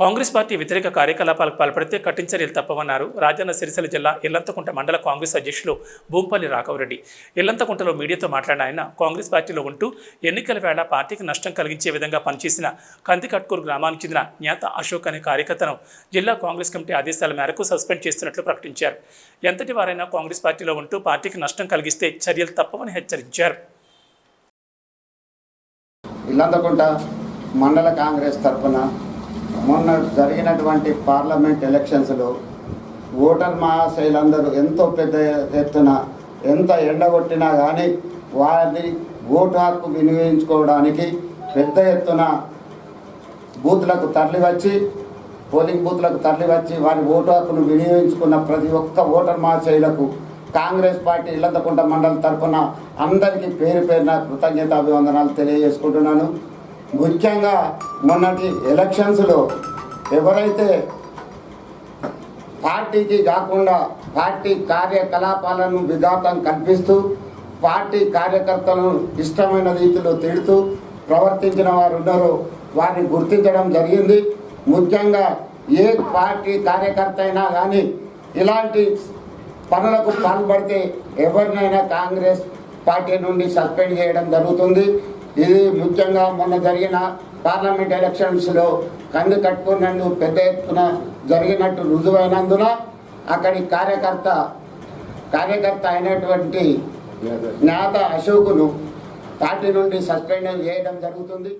Congress party వ్యతిరేక కార్యకలాపాలకు పాల్పడితే కఠిన చర్యలు తప్పవన్నారు. రాజన్న సిరిసిల్ల జిల్లా ఇల్లంతకుంట మండల కాంగ్రెస్ అధ్యక్షులు భూంపల్లి రాఘవరెడ్డి. ఇల్లంతకుంటలో మీడియాతో మాట్లాడిన ఆయన కాంగ్రెస్ పార్టీలో ఉంటూ ఎన్నికల వేళ పార్టీకి నష్టం కలిగించే విధంగా పనిచేసిన కందికట్కూరు గ్రామానికి చెందిన జ్ఞాత అశోక్ అనే కార్యకర్తను జిల్లా కాంగ్రెస్ కమిటీ ఆదేశాల మేరకు సస్పెండ్ చేస్తున్నట్లు ప్రకటించారు. ఎంతటి వారైనా కాంగ్రెస్ పార్టీలో ఉంటూ పార్టీకి నష్టం కలిగిస్తే చర్యలు తప్పవని హెచ్చరించారు. ఇల్లంతకుంట మండల కాంగ్రెస్ తరఫున మొన్న జరిగినటువంటి పార్లమెంట్ ఎలక్షన్స్లో ఓటర్ మహాశైలందరూ ఎంతో పెద్ద ఎత్తున ఎంత ఎండగొట్టినా కానీ వారిని ఓటు హక్కు వినియోగించుకోవడానికి పెద్ద ఎత్తున బూత్లకు తరలివచ్చి పోలింగ్ బూత్లకు తరలివచ్చి వారి ఓటు హక్కును వినియోగించుకున్న ప్రతి ఒక్క ఓటర్ మహాశైలకు కాంగ్రెస్ పార్టీ ఇల్లంతకుంట మండలి తరఫున అందరికీ పేరు పేరున కృతజ్ఞత అభివందనాలు తెలియజేసుకుంటున్నాను. ముఖ్యంగా మొన్నటి ఎలక్షన్స్లో ఎవరైతే పార్టీకి కాకుండా పార్టీ కార్యకలాపాలను విఘాతం కల్పిస్తూ పార్టీ కార్యకర్తలను ఇష్టమైన రీతిలో తిడుతూ ప్రవర్తించిన వారు ఉన్నారు వారిని గుర్తించడం జరిగింది. ముఖ్యంగా ఏ పార్టీ కార్యకర్త అయినా కానీ ఇలాంటి పనులకు పాల్పడితే ఎవరినైనా కాంగ్రెస్ పార్టీ నుండి సస్పెండ్ చేయడం జరుగుతుంది. ఇది ముఖ్యంగా మొన్న జరిగిన పార్లమెంట్ ఎలక్షన్స్లో కన్ను కట్టుకున్నందు పెద్ద ఎత్తున జరిగినట్టు రుజువైనందున అక్కడి కార్యకర్త కార్యకర్త అయినటువంటి జ్ఞాత అశోకును పార్టీ నుండి సస్పెండ్ చేయడం జరుగుతుంది.